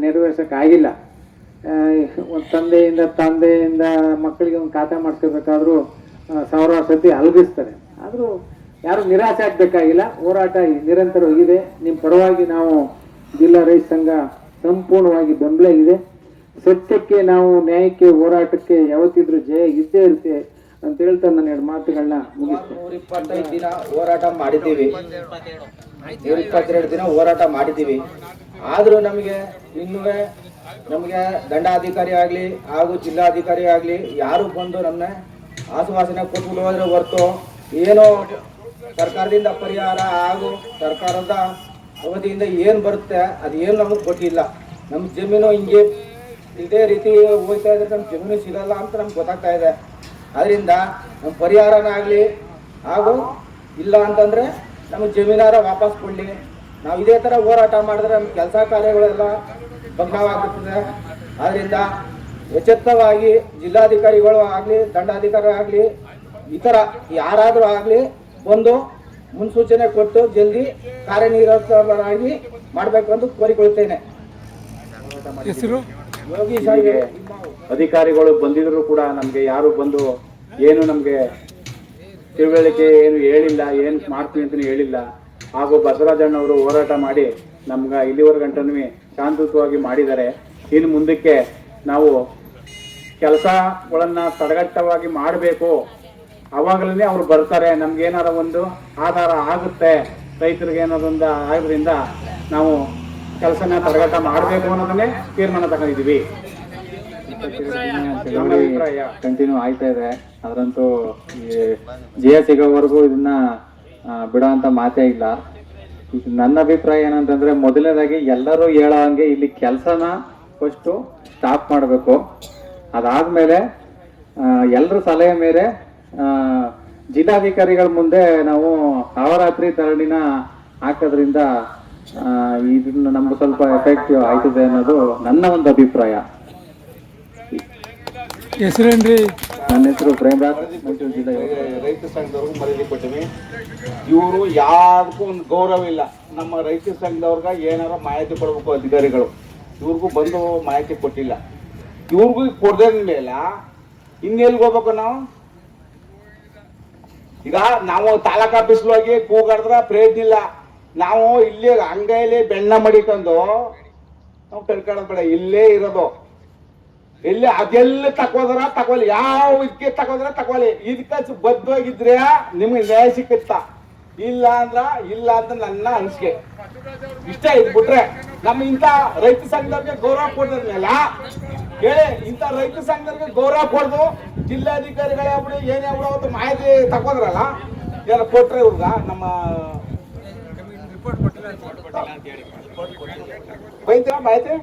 ನೆರವೇರ್ಸಕ್ ಆಗಿಲ್ಲ ಒಂದು ತಂದೆಯಿಂದ ತಂದೆಯಿಂದ ಮಕ್ಕಳಿಗೆ ಒಂದು ಖಾತೆ ಮಾಡಿಸ್ಕೋಬೇಕಾದ್ರೂ ಸಾವಿರಾರು ಸತಿ ಅಲಗಿಸ್ತಾರೆ. ಆದರೂ ಯಾರು ನಿರಾಸೆ ಆಗಬೇಕಾಗಿಲ್ಲ, ಹೋರಾಟ ನಿರಂತರವಾಗಿದೆ ನಿಮ್ಮ ಪರವಾಗಿ ನಾವು ಜಿಲ್ಲಾ ರೈತ ಸಂಘ ಸಂಪೂರ್ಣವಾಗಿ ಬೆಂಬಲ ಇದೆ. ಸತ್ಯಕ್ಕೆ ನಾವು, ನ್ಯಾಯಕ್ಕೆ, ಹೋರಾಟಕ್ಕೆ ಯಾವತ್ತಿದ್ರೂ ಜಯ ಇದ್ದೇ ಇರುತ್ತೆ ಅಂತ ಹೇಳ್ತಾ ನನ್ನ ಎರಡು ಮಾತುಗಳನ್ನ ಮುಗಿಸ್ತೇನೆ. ಇಪ್ಪತ್ತೈದು ದಿನ ಹೋರಾಟ ಮಾಡಿದ್ದೀವಿ. ಇಪ್ಪತ್ತೆರಡು ದಿನ ಹೋರಾಟ ಮಾಡಿದ್ದೀವಿ. ಆದರೂ ನಮಗೆ ಇನ್ನೂ ನಮಗೆ ದಂಡಾಧಿಕಾರಿ ಆಗಲಿ ಹಾಗೂ ಜಿಲ್ಲಾಧಿಕಾರಿ ಆಗಲಿ ಯಾರು ಬಂದು ನಮ್ಮನ್ನ ಆಶ್ವಾಸನೆ ಕೊಟ್ಬಿಟ್ಟು ಹೋದ್ರೆ ಹೊರತು ಏನೋ ಸರ್ಕಾರದಿಂದ ಪರಿಹಾರ ಹಾಗೂ ಸರ್ಕಾರದ ಅವಧಿಯಿಂದ ಏನು ಬರುತ್ತೆ, ಅದು ಏನು ನಮಗೆ ಗೊತ್ತಿಲ್ಲ. ನಮ್ಮ ಜಮೀನು ಹಿಂಗೆ ಇದೇ ರೀತಿ ಹೋಗ್ತಾ ಇದ್ರೆ ನಮ್ಮ ಜಮೀನು ಸಿಗಲ್ಲ ಅಂತ ನಮ್ಗೆ ಗೊತ್ತಾಗ್ತಾ ಇದೆ. ಅದರಿಂದ ನಮ್ಮ ಪರಿಹಾರನಾಗಲಿ ಹಾಗೂ ಇಲ್ಲ ಅಂತಂದ್ರೆ ನಮ್ಮ ಜಮೀನಾರ ವಾಪಸ್ ಕೊಡಲಿ. ನಾವು ಇದೇ ತರ ಹೋರಾಟ ಮಾಡಿದ್ರೆ ನಮ್ಮ ಕೆಲಸ ಕಾರ್ಯಗಳೆಲ್ಲ ಭಗ್ನವಾಗುತ್ತದೆ ಆದ್ದರಿಂದ ಎಚ್ಚೆತ್ತವಾಗಿ ಜಿಲ್ಲಾಧಿಕಾರಿಗಳು ಆಗಲಿ, ದಂಡಾಧಿಕಾರಿ ಆಗಲಿ, ಇತರ ಥರ ಯಾರಾದರೂ ಆಗಲಿ ಒಂದು ಮುನ್ಸೂಚನೆ ಕೊಟ್ಟು ಜಲ್ದಿ ಕಾರ್ಯನಿರತರಾಗಿ ಮಾಡಬೇಕು ಅಂತ ಇಲ್ಲಿಗೆ ಅಧಿಕಾರಿಗಳು ಬಂದಿದ್ರು ಕೂಡ ನಮ್ಗೆ ಯಾರು ಬಂದು ಏನು ನಮ್ಗೆ ತಿಳುವಳಿಕೆ ಏನು ಹೇಳಿಲ್ಲ ಏನು ಮಾಡ್ತೀನಿ ಅಂತಲೂ ಹೇಳಿಲ್ಲ. ಹಾಗೂ ಬಸವರಾಜಣ್ಣವರು ಹೋರಾಟ ಮಾಡಿ ನಮ್ಗೆ ಇಲ್ಲಿವರೆಗಂಟನೂ ಶಾಂತಿಯುತವಾಗಿ ಮಾಡಿದ್ದಾರೆ. ಇನ್ನು ಮುಂದಕ್ಕೆ ನಾವು ಕೆಲಸಗಳನ್ನ ತಡೆಗಟ್ಟವಾಗಿ ಮಾಡಬೇಕು. ಅವಾಗಲೇ ಅವ್ರು ಬರ್ತಾರೆ ನಮ್ಗೆ ಏನಾರ ಒಂದು ಆಧಾರ ಆಗುತ್ತೆ, ರೈತರಿಗೆ ಒಂದು ಆಗೋದ್ರಿಂದ ನಾವು ಕೆಲಸನ ತಡೆಗಟ್ಟ ಮಾಡಬೇಕು ಅನ್ನೋದನ್ನೇ ತೀರ್ಮಾನ ತಗೊಂಡಿದ್ದೀವಿ. ಕಂಟಿನ್ಯೂ ಆಯ್ತಾ ಇದೆ. ಅದ್ರಂತೂ ಜಯ ಸಿಗೋವರೆಗೂ ಇದನ್ನ ಬಿಡೋ ಅಂತ ಮಾತೇ ಇಲ್ಲ. ನನ್ನ ಅಭಿಪ್ರಾಯ ಏನಂತಂದ್ರೆ, ಮೊದಲನೇದಾಗಿ ಎಲ್ಲರೂ ಹೇಳೋ ಹಂಗೆ ಇಲ್ಲಿ ಕೆಲಸನ ಫಸ್ಟು ಸ್ಟಾಪ್ ಮಾಡಬೇಕು. ಅದಾದ್ಮೇಲೆ ಎಲ್ಲರ ಸಲಹೆ ಮೇಲೆ ಜಿಲ್ಲಾಧಿಕಾರಿಗಳ ಮುಂದೆ ನಾವು ಅವರಾತ್ರಿ ತರಣಿನ ಹಾಕೋದ್ರಿಂದ ಇದನ್ನ ನಮ್ಗೆ ಸ್ವಲ್ಪ ಎಫೆಕ್ಟಿವ್ ಆಯ್ತದೆ ಅನ್ನೋದು ನನ್ನ ಒಂದು ಅಭಿಪ್ರಾಯ. ಹೆಸರೇನ್ರಿ? ನನ್ನ ಹೆಸರು ಪ್ರೇಮರಾಜ್ ಜಿಲ್ಲೆ ರೈತ ಸಂಘದವ್ರಿಗೂ ಮರ್ಯಾದೆ ಕೊಟ್ಟಿವಿ ಇವರು ಯಾರಿಗೂ ಒಂದು ಗೌರವ ಇಲ್ಲ. ನಮ್ಮ ರೈತ ಸಂಘದವ್ರಿಗೆ ಏನಾರ ಮಾಹಿತಿ ಕೊಡಬೇಕು ಅಧಿಕಾರಿಗಳು. ಇವ್ರಿಗೂ ಬಂದು ಮಾಹಿತಿ ಕೊಟ್ಟಿಲ್ಲ. ಇವ್ರಿಗೂ ಕೊಡದೇ ಮೇಲೆ ಇನ್ನೆಲ್ಗೆ ಹೋಗ್ಬೇಕು ನಾವು? ಈಗ ನಾವು ತಾಲೂಕು ಆಫೀಸ್ ಹೋಗಿ ಕೂಗಾಡಿದ್ರೆ ಪ್ರಯೋಜನ ಇಲ್ಲ. ನಾವು ಇಲ್ಲೇ ಅಂಗೈಲಿ ಬೆಣ್ಣ ಮಡಿಕೊಂಡು ನಾವು ತಿಳ್ಕೊಳ್ಳೋದು ಬೇಡ, ಇಲ್ಲೇ ಇರೋದು. ಇಲ್ಲಿ ಅದೆಲ್ಲ ತಕೋದ್ರ ತಗೊಳ್ಳಿ ಯಾವ ಇದಕ್ಕೆ ತಕೋದ್ರ ತಗೊಳ್ಳಿ ಇದಕ್ಕೆ ಬದ್ಧವಾಗಿದ್ರೆ ನಿಮ್ಗೆ ನ್ಯಾಯ ಸಿಕ್ಕಿತ್ತ? ಇಲ್ಲ ಅಂದ್ರ, ಇಲ್ಲ ಅಂತ ನನ್ನ ಅನಿಸಿಕೆ. ಇಷ್ಟ ಇದ್ಬಿಟ್ರೆ ನಮ್ಮ ಇಂಥ ರೈತ ಸಂಘದವ್ರಿಗೆ ಗೌರವ ಕೊಡೋದ್ಮೇಲೆ, ಹೇಳಿ, ಇಂಥ ರೈತ ಸಂಘದವ್ರಿಗೆ ಗೌರವ ಕೊಡ್ದು ಜಿಲ್ಲಾಧಿಕಾರಿಗಳೇ ಆಗ್ಬಿಡಿ, ಏನೇ ಆಗ್ಬಿಡು, ಅವತ್ತು ಮಾಹಿತಿ ತಗೋದ್ರಲ್ಲ ಎಲ್ಲ ಕೊಟ್ರೆ ಇವ್ರಗ ನಮ್ಮ ಬೈತೀರಾ ಮಾಹಿತಿ?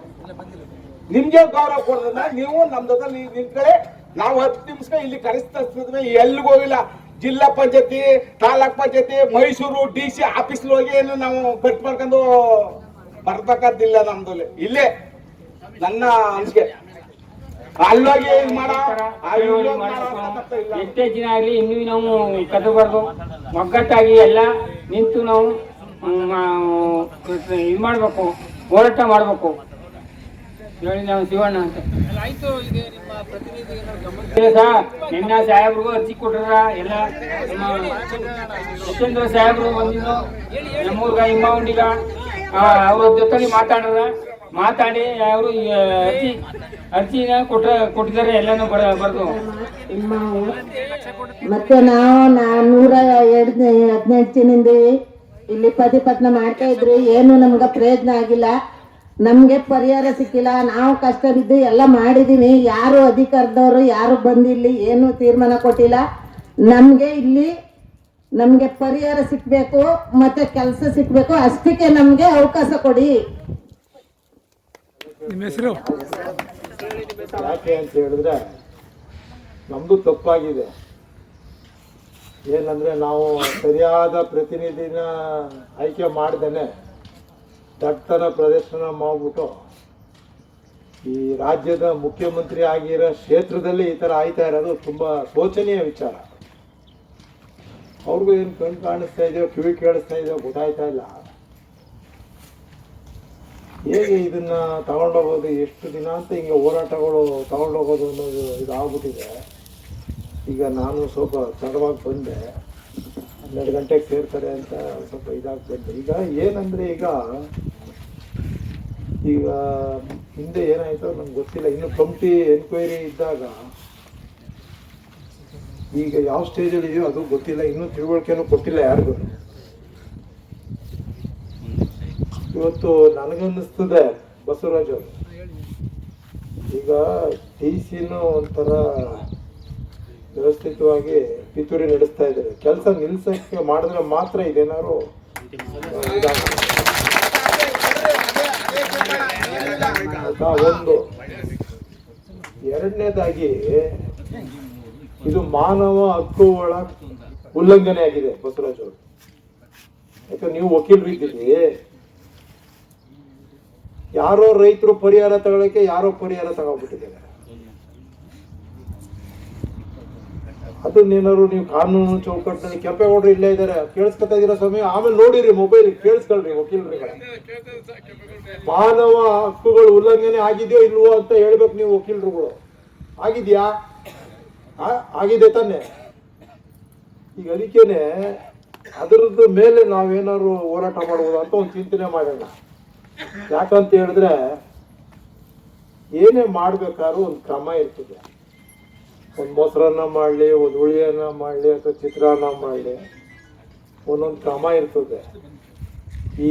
ನಿಮ್ಗೆ ಗೌರವ ಕೊಡೋದನ್ನ ನೀವು ನಮ್ ಜೊತೆ ನಿಮ್ ಕಡೆ ನಾವು ಹತ್ತು ನಿಮಿಷ ಇಲ್ಲಿ ಕರೆಸ್ತಿದ್ವಿ, ಎಲ್ಲಿಗೂ ಹೋಗಿಲ್ಲ. ಜಿಲ್ಲಾ ಪಂಚಾಯತಿ, ತಾಲೂಕ್ ಪಂಚಾಯತಿ, ಮೈಸೂರು ಡಿ ಸಿ ಆಫೀಸ್ ಹೋಗಿ ಏನು ನಾವು ಕಟ್ ಮಾಡ್ಕೊಂಡು ಬರ್ಬೇಕಾದಿಲ್ಲ ನಮ್ದಲ್ಲಿ ಇಲ್ಲೇ, ನನ್ನ ಅನ್ಸಿಕೆ ಅಲ್ಲೋಗಿ ಇದ್ ಮಾಡ. ಎಷ್ಟೇ ದಿನ ಆಗಲಿ ಇನ್ನೂ ನಾವು ಕದಬಾರ್ದು ಒಗ್ಗಟ್ಟಾಗಿ ಎಲ್ಲ ನಿಂತು ನಾವು ಇದು ಮಾಡಬೇಕು ಹೋರಾಟ ಮಾಡಬೇಕು. ಹೇಳಿ ನಾವು ಶಿವಣ್ಣ ಅಂತ. ನಿನ್ನ ಸಾಹೇಬ್ರಿಗೂ ಅರ್ಜಿ ಕೊಟ್ಟರ ಎಲ್ಲ ನಮ್ಮ ಯಶೇಂದ್ರ ಸಾಹೇಬ್ರು ಬಂದಿದ್ದು ನಮ್ಮೂರ್ಗ ಹಿಮ್ಮ ಉಂಡಿಗ ಅವ್ರ ಜೊತೆ ಮಾತಾಡ್ರ. ಮಾತಾಡಿ, ಅವರು ಅರ್ಜಿ, ಅರ್ಜಿನ ಕೊಟ್ಟ ಕೊಟ್ಟಿದ್ದಾರೆ, ಎಲ್ಲಾನು ಬರ, ಬರ್ದು. ಮತ್ತೆ ನಾವು ನೂರ ಎರಡು ಹದಿನೆಂಟಿನಿಂದ ಇಲ್ಲಿ ಇಲ್ಲಿ ಪತಿಪತ್ನ ಮಾಡ್ತಾ ಇದ್ರಿ ಏನು ನಮ್ಗೆ ಪ್ರಯತ್ನ ಆಗಿಲ್ಲ. ನಮ್ಗೆ ಪರಿಹಾರ ಸಿಕ್ಕಿಲ್ಲ. ನಾವು ಕಷ್ಟ ಬಿದ್ದು ಎಲ್ಲ ಮಾಡಿದೀವಿ. ಯಾರು ಅಧಿಕಾರದವರು, ಯಾರು ಬಂದಿಲ್ಲಿ ಏನು ತೀರ್ಮಾನ ಕೊಟ್ಟಿಲ್ಲ. ನಮ್ಗೆ ಇಲ್ಲಿ ನಮ್ಗೆ ಪರಿಹಾರ ಸಿಕ್ಬೇಕು, ಮತ್ತೆ ಕೆಲಸ ಸಿಕ್ಬೇಕು, ಅಷ್ಟಕ್ಕೆ ನಮ್ಗೆ ಅವಕಾಶ ಕೊಡಿ. ನಿಮ್ಮ ಹೆಸರು? ಯಾಕೆ ಅಂತ ಹೇಳಿದ್ರೆ ನಮ್ದು ತಪ್ಪಾಗಿದೆ. ಏನಂದ್ರೆ ನಾವು ಸರಿಯಾದ ಪ್ರತಿನಿಧಿನ ಆಯ್ಕೆ ಮಾಡ್ದೇನೆ, ದಟ್ಟನ ಪ್ರದರ್ಶನ ಮಾಡಿಬಿಟ್ಟು ಈ ರಾಜ್ಯದ ಮುಖ್ಯಮಂತ್ರಿ ಆಗಿರೋ ಕ್ಷೇತ್ರದಲ್ಲಿ ಈ ಥರ ಆಯ್ತಾ ಇರೋದು ತುಂಬಾ ಶೋಚನೀಯ ವಿಚಾರ. ಅವ್ರಿಗೂ ಏನು ಕಣ್ ಕಾಣಿಸ್ತಾ ಇದೆಯೋ, ಕಿವಿ ಕೇಳಿಸ್ತಾ ಇದೆಯೋ ಗೊತ್ತಾಯ್ತಾ ಇಲ್ಲ. ಹೇಗೆ ಇದನ್ನ ತಗೊಂಡೋಗೋದು, ಎಷ್ಟು ದಿನ ಅಂತ ಹಿಂಗೆ ಹೋರಾಟಗಳು ತಗೊಂಡೋಗೋದು ಅನ್ನೋದು ಇದು ಆಗ್ಬಿಟ್ಟಿದೆ ಈಗ ನಾನು ಸ್ವಲ್ಪ ತಡವಾಗಿ ಬಂದೆ. ಹನ್ನೆರಡು ಗಂಟೆಗೆ ಸೇರ್ತಾರೆ ಅಂತ ಸ್ವಲ್ಪ ಇದಾಗಿ ಬಂದೆ ಈಗ ಏನಂದ್ರೆ ಈಗ ಈಗ ಹಿಂದೆ ಏನಾಯ್ತೋ ನಮ್ಗೆ ಗೊತ್ತಿಲ್ಲ. ಇನ್ನು ಕಮಿಟಿ ಎನ್ಕ್ವೈರಿ ಇದ್ದಾಗ ಈಗ ಯಾವ ಸ್ಟೇಜಲ್ಲಿ ಇದೆಯೋ ಅದು ಗೊತ್ತಿಲ್ಲ. ಇನ್ನೂ ತಿಳುವಳಿಕೆನೂ ಕೊಟ್ಟಿಲ್ಲ ಯಾರಿಗೂ. ಇವತ್ತು ನನಗನ್ನಿಸ್ತದೆ ಬಸವರಾಜ್ ಅವರು. ಈಗ ಟಿ ಸಿನೂ ಒಂಥರ ವ್ಯವಸ್ಥಿತವಾಗಿ ಪಿತೂರಿ ನಡೆಸ್ತಾ ಇದ್ದಾರೆ. ಕೆಲಸ ನಿಲ್ಸಕ್ಕೆ ಮಾಡಿದ್ರೆ ಮಾತ್ರ ಇದೇನಾದ್ರು ಒಂದು. ಎರಡನೇದಾಗಿ ಇದು ಮಾನವ ಹಕ್ಕುಗಳ ಉಲ್ಲಂಘನೆ ಆಗಿದೆ ಬಸವರಾಜ್ ಅವರು. ಯಾಕಂದ್ರೆ ನೀವು ವಕೀಲರು ಇದ್ದೀರಿ ಯಾರೋ ರೈತರು ಪರಿಹಾರ ತಗೊಳಕ್ಕೆ ಯಾರೋ ಪರಿಹಾರ ತಗೊಂಡ್ಬಿಟ್ಟಿದ್ದಾರೆ ಅದನ್ನೇನಾದ್ರು ನೀವು ಕಾನೂನು ಚೌಕಟ್ಟಿನಲ್ಲಿ ಕೆಂಪೇಗೌಡರು ಇಲ್ಲೇ ಇದ್ದಾರೆ, ಕೇಳಿಸ್ಕೊತಾ ಇದ್ದೀರಾ ಸ್ವಾಮಿ? ಆಮೇಲೆ ನೋಡಿರಿ ಮೊಬೈಲ್, ಕೇಳಿಸ್ಕೊಳ್ರಿ ವಕೀಲರುಗಳ. ಮಾನವ ಹಕ್ಕುಗಳು ಉಲ್ಲಂಘನೆ ಆಗಿದೆಯೋ ಇಲ್ವೋ ಅಂತ ಹೇಳ್ಬೇಕು ನೀವು ವಕೀಲರುಗಳು. ಆಗಿದ್ಯಾ? ಆಗಿದೆ ತಾನೆ. ಈಗ ಅದಕ್ಕೇನೆ ಅದರದ್ದು ಮೇಲೆ ನಾವೇನಾದ್ರು ಹೋರಾಟ ಮಾಡ್ಬೋದು ಅಂತ ಒಂದು ಚಿಂತನೆ ಮಾಡೋಣ. ಯಾಕಂತ ಹೇಳಿದ್ರೆ ಏನೇ ಮಾಡ್ಬೇಕಾದ್ರೂ ಒಂದು ಕ್ರಮ ಇರ್ತದೆ. ಒಂದು ಮೊಸರನ್ನ ಮಾಡಲಿ, ಒಂದು ಹುಳಿಯನ್ನ ಮಾಡಲಿ ಅಥವಾ ಚಿತ್ರಾನ್ನ ಮಾಡಲಿ, ಒಂದೊಂದು ಕ್ರಮ ಇರ್ತದೆ. ಈ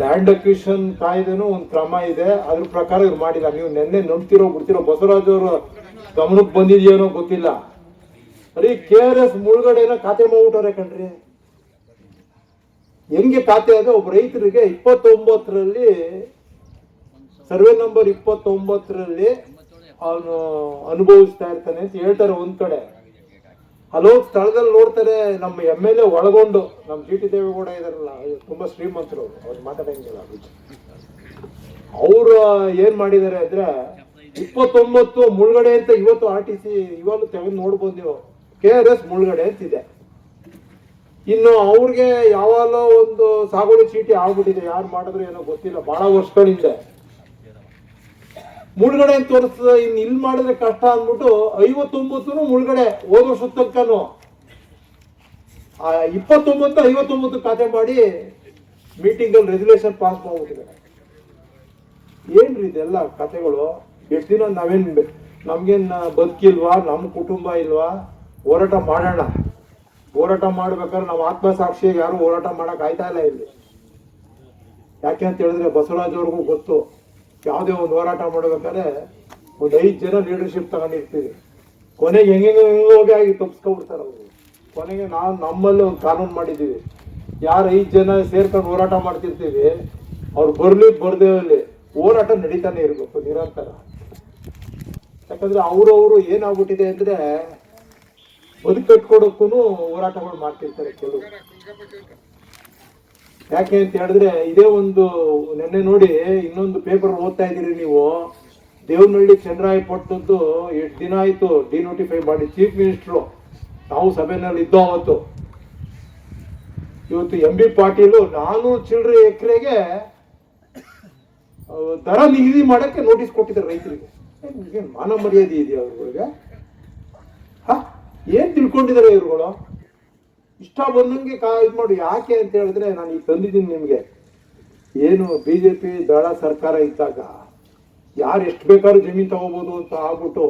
ಲ್ಯಾಂಡ್ ಅಕ್ವಿಷನ್ ಕಾಯ್ದೆನೂ ಒಂದು ಕ್ರಮ ಇದೆ. ಅದ್ರ ಪ್ರಕಾರ ಇವ್ರು ಮಾಡಿಲ್ಲ. ನೀವು ನಿನ್ನೆ ನಂಬ್ತಿರೋ, ಬಿಡ್ತಿರೋ ಬಸವರಾಜ್ ಅವರು ಗಮನಕ್ಕೆ ಬಂದಿದೆಯೇನೋ ಗೊತ್ತಿಲ್ಲ. ಅರಿ ಕೆ ಆರ್ ಎಸ್ ಮುಳುಗಡೆನ ಖಾತೆ ಮಾಡ್ಬಿಟ್ಟವ್ರೆ ಕಣ್ರಿ. ಹೆಂಗೆ ಖಾತೆ ಅಂದ್ರೆ ಒಬ್ಬ ರೈತರಿಗೆ ಇಪ್ಪತ್ತೊಂಬತ್ತರಲ್ಲಿ, ಸರ್ವೆ ನಂಬರ್ ಇಪ್ಪತ್ತೊಂಬತ್ತರಲ್ಲಿ ಅವನು ಅನುಭವಿಸ್ತಾ ಇರ್ತಾನೆ ಅಂತ ಹೇಳ್ತಾರೆ ಒಂದ್ ಕಡೆ. ಹಲವು ಸ್ಥಳದಲ್ಲಿ ನೋಡ್ತಾರೆ ನಮ್ಮ ಎಂ ಎಲ್ ಎ ಒಳಗೊಂಡು, ನಮ್ಮ ಜಿ ಟಿ ದೇವೇಗೌಡ ಇದಾರಲ್ಲ ತುಂಬಾ ಶ್ರೀಮಂತರು ಅವ್ರು ಮಾತಾಡಂಗಿಲ್ಲ. ಅವರು ಏನ್ ಮಾಡಿದ್ದಾರೆ ಅಂದ್ರೆ, ಇಪ್ಪತ್ತೊಂಬತ್ತು ಮುಳುಗಡೆ ಅಂತ ಇವತ್ತು ಆರ್ ಟಿ ಸಿ ಇವಾಗ ತೆಗೆದು ನೋಡ್ಬೋದು. ನೀವು ಕೆ ಆರ್ ಎಸ್ ಮುಳುಗಡೆ ಅಂತಿದೆ. ಇನ್ನು ಅವ್ರಿಗೆ ಯಾವಾಗ ಒಂದು ಸಾಗುವಳಿ ಚೀಟಿ ಆಗ್ಬಿಟ್ಟಿದೆ. ಯಾರು ಮಾಡಿದ್ರು ಏನೋ ಗೊತ್ತಿಲ್ಲ. ಬಹಳ ವರ್ಷಗಳಿಂದ. ಮುಳುಗಡೆ ಅಂತ ತೋರಿಸ್ತದೆ. ಇನ್ನು ಇಲ್ಲಿ ಮಾಡಿದ್ರೆ ಕಷ್ಟ ಅಂದ್ಬಿಟ್ಟು ಐವತ್ತೊಂಬತ್ತು ಮುಳುಗಡೆ ಹೋದ ವರ್ಷದ ಆ ಇಪ್ಪತ್ತೊಂಬತ್ತು ಐವತ್ತೊಂಬತ್ತು ಖಾತೆ ಮಾಡಿ ಮೀಟಿಂಗ್ ಅಲ್ಲಿ ರೆಸಲ್ಯೂಷನ್ ಪಾಸ್ ಮಾಡ್ಬಿಟ್ಟಿದ್ದಾರೆ. ಏನ್ರಿ ಇದೆಲ್ಲ ಕಥೆಗಳು ಎಷ್ಟು ದಿನ ನಾವೇನ್ ನಮ್ಗೇನ್ ಬದುಕಿಲ್ವಾ ನಮ್ಮ ಕುಟುಂಬ ಇಲ್ವಾ? ಹೋರಾಟ ಮಾಡೋಣ. ಹೋರಾಟ ಮಾಡ್ಬೇಕಾದ್ರೆ ನಾವು ಆತ್ಮಸಾಕ್ಷಿಯಾಗಿ ಯಾರು ಹೋರಾಟ ಮಾಡಕ್ ಆಯ್ತಾ ಇಲ್ಲ ಇಲ್ಲಿ. ಯಾಕೆ ಅಂತ ಹೇಳಿದ್ರೆ ಬಸವರಾಜ್ ಅವ್ರಿಗೂ ಗೊತ್ತು. ಯಾವುದೇ ಒಂದು ಹೋರಾಟ ಮಾಡ್ಬೇಕಾದ್ರೆ ಒಂದು ಐದು ಜನ ಲೀಡರ್ಶಿಪ್ ತಗೊಂಡಿರ್ತೀವಿ. ಕೊನೆಗೆ ಹೆಂಗೆ ಹೋಗಿ ಆಗಿ ತಪ್ಪಿಸ್ಕೊಬಿಡ್ತಾರೆ ಅವರು. ಕೊನೆಗೆ ನಾವು ನಮ್ಮಲ್ಲಿ ಒಂದು ಕಾನೂನು ಮಾಡಿದ್ದೀವಿ. ಯಾರು ಐದು ಜನ ಸೇರ್ಕೊಂಡು ಹೋರಾಟ ಮಾಡ್ತಿರ್ತೀವಿ, ಅವ್ರು ಬರ್ಲಿ ಬರ್ದೇ ಇರಲಿ, ಹೋರಾಟ ನಡೀತಾನೆ ಇರಬೇಕು ನಿರಂತರ. ಯಾಕಂದ್ರೆ ಅವ್ರವ್ರು ಏನಾಗ್ಬಿಟ್ಟಿದೆ ಅಂದ್ರೆ ಬದುಕು ಕಟ್ಕೊಡಕ್ಕೂ ಹೋರಾಟಗಳು ಮಾಡ್ತಿರ್ತಾರೆ ಕೆಲವು. ಯಾಕೆ ಅಂತ ಹೇಳಿದ್ರೆ ಇದೇ ಒಂದು ನೆನ್ನೆ ನೋಡಿ ಇನ್ನೊಂದು ಪೇಪರ್ ಓದ್ತಾ ಇದ್ದೀರಿ ನೀವು. ದೇವನಹಳ್ಳಿ ಚಂದ್ರಾಯಪಟ್ಟಣದ್ದು ಎಷ್ಟು ದಿನ ಆಯ್ತು ಡಿನೋಟಿಫೈ ಮಾಡಿ ಚೀಫ್ ಮಿನಿಸ್ಟ್ರು ನಾವು ಸಭೆನಲ್ಲಿ ಇದ್ದೋ ಅವತ್ತು. ಇವತ್ತು ಎಂ ಬಿ ಪಾಟೀಲು ನಾನು ಚಿಲ್ಲರೆ ಎಕರೆಗೆ ದರ ನಿಗದಿ ಮಾಡಕ್ಕೆ ನೋಟಿಸ್ ಕೊಟ್ಟಿದ್ದಾರೆ ರೈತರಿಗೆ. ಮಾನ ಮರ್ಯಾದೆ ಇದೆಯಾ ಅವ್ರಿಗೆ? ಏನ್ ತಿಳ್ಕೊಂಡಿದ್ದಾರೆ ಇವ್ರುಗಳು? ಇಷ್ಟ ಬಂದಂಗೆ ಕಾ ಇದು ಮಾಡಿ, ಯಾಕೆ ಅಂತ ಹೇಳಿದ್ರೆ ನಾನು ಈಗ ತಂದಿದ್ದೀನಿ ನಿಮಗೆ. ಏನು ಬಿ ಜೆ ಪಿ ದಳ ಸರ್ಕಾರ ಇದ್ದಾಗ ಯಾರು ಎಷ್ಟು ಬೇಕಾದ್ರೂ ಜಮೀನು ತಗೋಬೋದು ಅಂತ ಆಗ್ಬಿಟ್ಟು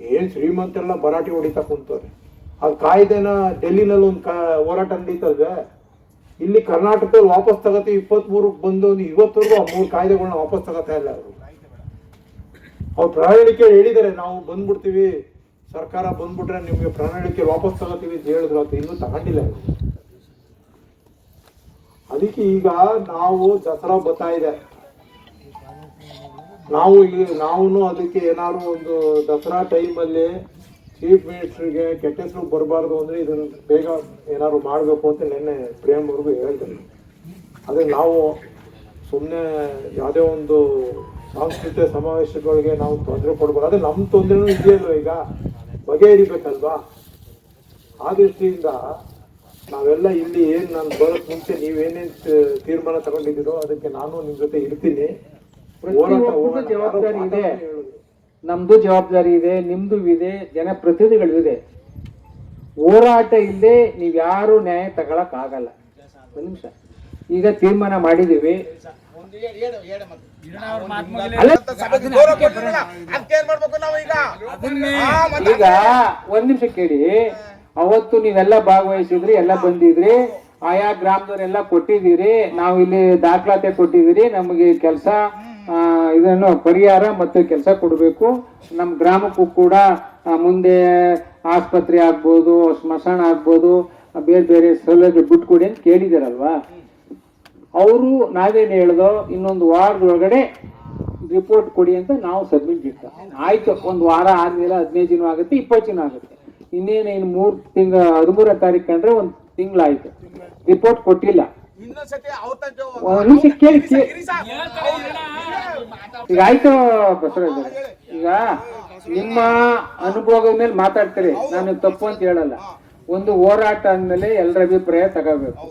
ಏನು ಶ್ರೀಮಂತರೆಲ್ಲ ಭರಾಟೆ ಹೊಡಿತಾ ಕುಂತವ್ರೆ. ಆ ಕಾಯ್ದೆನ ಡೆಲ್ಲಿನಲ್ಲಿ ಒಂದು ಕಾ ಹೋರಾಟ ನಡೀತದೆ ಇಲ್ಲಿ ಕರ್ನಾಟಕದಲ್ಲಿ ವಾಪಸ್ ತಗತ್ತೆ ಇಪ್ಪತ್ತ್ಮೂರಕ್ಕೆ ಬಂದು ಒಂದು ಇವತ್ತವರೆಗೂ ಆ ಮೂರು ಕಾಯ್ದೆಗಳನ್ನ ವಾಪಸ್ ತಗೋತಾ ಇಲ್ಲ ಅವರು. ಅವ್ರು ಪ್ರಣಾಳಿಕೆ ಹೇಳಿದ್ದಾರೆ, ನಾವು ಬಂದ್ಬಿಡ್ತೀವಿ ಸರ್ಕಾರ ಬಂದ್ಬಿಟ್ರೆ ನಿಮಗೆ ಪ್ರಣಾಳಿಕೆ ವಾಪಸ್ ತಗೋತೀವಿ ಅಂತ ಹೇಳಿದ್ರು ಅಂತ ಇನ್ನೂ ತಗೊಂಡಿಲ್ಲ ಅದಕ್ಕೆ ಈಗ ನಾವು ದಸರಾ ಬರ್ತಾ ಇದೆ. ನಾವು ಈಗ ನಾವು ಅದಕ್ಕೆ ಏನಾದ್ರು ಒಂದು ದಸರಾ ಟೈಮಲ್ಲಿ ಚೀಫ್ ಮಿನಿಸ್ಟರ್ಗೆ ಕೆಟ್ಟ ಹೆಸರು ಬರಬಾರ್ದು ಅಂದ್ರೆ ಇದನ್ನ ಬೇಗ ಏನಾದ್ರು ಮಾಡಬೇಕು ಅಂತ ನಿನ್ನೆ ಪ್ರೇಮ್ ಅವ್ರಿಗೂ ಹೇಳಿದ್ರು ಅದೇ ನಾವು ಸುಮ್ಮನೆ ಯಾವುದೇ ಒಂದು ಸಾಂಸ್ಕೃತಿಕ ಸಮಾವೇಶಗಳಿಗೆ ನಾವು ತೊಂದರೆ ಕೊಡ್ಬಾರ್ದು. ಅದೇ ನಮ್ಮ ತೊಂದರೆನೂ ಇದೆಯಲ್ವ ಈಗ? ಬಗೆಹರಿಬೇಕಲ್ವಾ? ಆ ದೃಷ್ಟಿಯಿಂದ ನಾವೆಲ್ಲ ಇಲ್ಲಿ ಏನು ನಾನು ಬರೋಕ್ ಮುಂಚೆ ನೀವೇನೇನು ತೀರ್ಮಾನ ತಗೊಂಡಿದ್ದೀರೋ ಅದಕ್ಕೆ ನಾನು ನಿಮ್ಮ ಜೊತೆ ಇರ್ತೀನಿ. ಜವಾಬ್ದಾರಿ ಇದೆ. ನಮ್ದು ಜವಾಬ್ದಾರಿ ಇದೆ ನಿಮ್ದು ಇದೆ ಜನಪ್ರತಿನಿಧಿಗಳು ಇದೆ. ಹೋರಾಟ ಇಲ್ಲದೆ ನೀವ್ಯಾರು ನ್ಯಾಯ ತಗೊಳಕ್ ಆಗಲ್ಲ. ಒಂದ್ ನಿಮಿಷ. ಈಗ ತೀರ್ಮಾನ ಮಾಡಿದೀವಿ ಈಗ? ಒಂದ್ ನಿಮಿಷ ಕೇಳಿ. ಅವತ್ತು ನೀವೆಲ್ಲ ಭಾಗವಹಿಸಿದ್ರಿ ಎಲ್ಲ ಬಂದಿದ್ರಿ. ಆಯಾ ಗ್ರಾಮದವರೆಲ್ಲ ಕೊಟ್ಟಿದ್ದೀರಿ. ನಾವು ಇಲ್ಲಿ ದಾಖಲಾತಿ ಕೊಟ್ಟಿದ್ದೀರಿ. ನಮಗೆ ಕೆಲಸ ಇದನ್ನು ಪರಿಹಾರ ಮತ್ತು ಕೆಲಸ ಕೊಡಬೇಕು. ನಮ್ಮ ಗ್ರಾಮಕ್ಕೂ ಕೂಡ ಮುಂದೆ ಆಸ್ಪತ್ರೆ ಆಗ್ಬೋದು ಸ್ಮಶಾನ ಆಗ್ಬೋದು ಬೇರೆ ಬೇರೆ ಸೌಲಭ್ಯ ಬಿಟ್ಕೊಡಿ ಅಂತ ಕೇಳಿದಾರಲ್ವಾ ಅವರು ನಾವೇನು ಹೇಳ್ದೋ? ಇನ್ನೊಂದು ವಾರದೊಳಗಡೆ ರಿಪೋರ್ಟ್ ಕೊಡಿ ಅಂತ ನಾವು ಸಬ್ಮಿಟ್ ಇಟ್ಟ. ಆಯ್ತು, ಒಂದು ವಾರ ಆದ್ಮೇಲೆ ಹದಿನೈದು ದಿನ ಆಗುತ್ತೆ, ಇಪ್ಪತ್ತು ದಿನ ಆಗುತ್ತೆ. ಇನ್ನೇನು ಇನ್ನು ಮೂರು ತಿಂಗ, ಹದಿಮೂರನೇ ತಾರೀಕು ಅಂದ್ರೆ ಒಂದು ತಿಂಗಳಾಯ್ತು. ರಿಪೋರ್ಟ್ ಕೊಟ್ಟಿಲ್ಲ. ಒಂದ್. ಈಗ ಆಯ್ತು ಈಗ ನಿಮ್ಮ ಅನುಭವದ ಮೇಲೆ ಮಾತಾಡ್ತೀರಿ. ನಾನು ತಪ್ಪು ಅಂತ ಹೇಳಲ್ಲ. ಒಂದು ಹೋರಾಟ ಅಂದಮೇಲೆ ಎಲ್ಲರ ಅಭಿಪ್ರಾಯ ತಗೋಬೇಕು.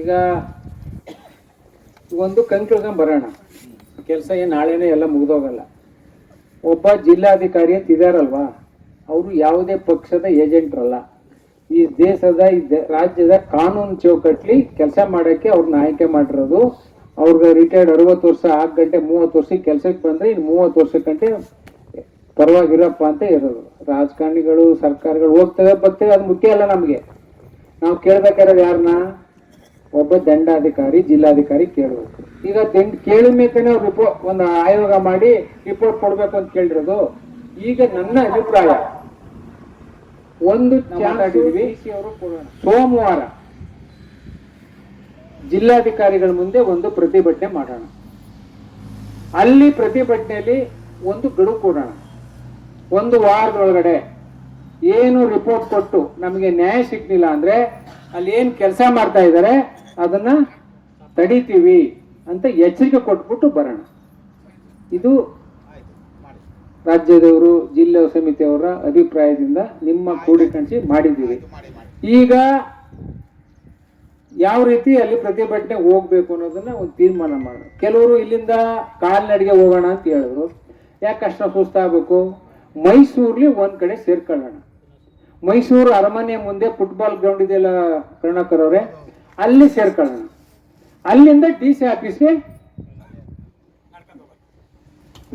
ಈಗ ಒಂದು ಕಂಕಿಳ್ಕೊಂಡು ಬರೋಣ. ಕೆಲಸ ಏನು ನಾಳೆನೇ ಎಲ್ಲ ಮುಗಿದೋಗಲ್ಲ. ಒಬ್ಬ ಜಿಲ್ಲಾಧಿಕಾರಿ ಅಂತ ಇದಾರಲ್ವಾ? ಅವರು ಯಾವುದೇ ಪಕ್ಷದ ಏಜೆಂಟ್ರಲ್ಲ. ಈ ದೇಶದ, ಈ ರಾಜ್ಯದ ಕಾನೂನು ಚೌಕಟ್ಲಿ ಕೆಲಸ ಮಾಡಕ್ಕೆ ಅವ್ರನ್ನ ಆಯ್ಕೆ ಮಾಡಿರೋದು. ಅವ್ರಿಗೆ ರಿಟೈರ್ಡ್ ಅರವತ್ತು ವರ್ಷ ಆರು ಗಂಟೆ, ಮೂವತ್ತು ವರ್ಷಕ್ಕೆ ಕೆಲಸಕ್ಕೆ ಬಂದ್ರೆ ಇನ್ನು ಮೂವತ್ತು ವರ್ಷಕ್ಕಂಟೆ ಪರವಾಗಿರಪ್ಪ ಅಂತ ಇರೋದು. ರಾಜಕಾರಣಿಗಳು, ಸರ್ಕಾರಗಳು ಹೋಗ್ತವೆ, ಬರ್ತವೆ, ಅದು ಮುಖ್ಯ ಅಲ್ಲ ನಮಗೆ. ನಾವು ಕೇಳ್ಬೇಕಾರ ಯಾರನ್ನ ಒಬ್ಬ ದಂಡಾಧಿಕಾರಿ ಜಿಲ್ಲಾಧಿಕಾರಿ ಕೇಳಬೇಕು ಈಗ ದಂಡ ಕೇಳಿದ ಮೇಲೆ ಅವ್ರು ರಿಪೋರ್ಟ್ ಒಂದು ಆಯೋಗ ಮಾಡಿ ರಿಪೋರ್ಟ್ ಕೊಡ್ಬೇಕು ಅಂತ ಕೇಳಿರೋದು. ಈಗ ನನ್ನ ಅಭಿಪ್ರಾಯ ಒಂದು ಮಾತಾಡಿದ್ವಿ ಸೋಮವಾರ ಜಿಲ್ಲಾಧಿಕಾರಿಗಳ ಮುಂದೆ ಒಂದು ಪ್ರತಿಭಟನೆ ಮಾಡೋಣ. ಅಲ್ಲಿ ಪ್ರತಿಭಟನೆಯಲ್ಲಿ ಒಂದು ಗಡುವು ಕೊಡೋಣ. ಒಂದು ವಾರದೊಳಗಡೆ ಏನು ರಿಪೋರ್ಟ್ ಕೊಟ್ಟು ನಮಗೆ ನ್ಯಾಯ ಸಿಗ್ಲಿಲ್ಲ ಅಂದ್ರೆ ಅಲ್ಲಿ ಏನು ಕೆಲಸ ಮಾಡ್ತಾ ಇದ್ದಾರೆ ಅದನ್ನ ತಡಿತೀವಿ ಅಂತ ಎಚ್ಚರಿಕೆ ಕೊಟ್ಬಿಟ್ಟು ಬರೋಣ. ಇದು ರಾಜ್ಯದವರು, ಜಿಲ್ಲಾ ಸಮಿತಿಯವರ ಅಭಿಪ್ರಾಯದಿಂದ ನಿಮ್ಮ ಕೂಡಿಕಂಚಿ ಮಾಡಿದ್ದೀವಿ. ಈಗ ಯಾವ ರೀತಿ ಅಲ್ಲಿ ಪ್ರತಿಭಟನೆ ಹೋಗ್ಬೇಕು ಅನ್ನೋದನ್ನ ಒಂದು ತೀರ್ಮಾನ ಮಾಡೋಣ. ಕೆಲವರು ಇಲ್ಲಿಂದ ಕಾಲ್ನಡಿಗೆ ಹೋಗೋಣ ಅಂತ ಹೇಳಿದ್ರು. ಯಾಕೆ ಕಷ್ಟ ಸುಸ್ತಾಗಬೇಕು ಮೈಸೂರಲ್ಲಿ ಒಂದ್ ಕಡೆ ಸೇರ್ಕೊಳ್ಳೋಣ. ಮೈಸೂರು ಅರಮನೆ ಮುಂದೆ ಫುಟ್ಬಾಲ್ ಗ್ರೌಂಡ್ ಇದೆಯಲ್ಲ ಕರುಣಾಕರ್ ಅಲ್ಲಿ ಸೇರ್ಕೊಳ್ಳೋಣ. ಅಲ್ಲಿಂದ ಡಿ ಸಿ ಆಫೀಸ್ಗೆ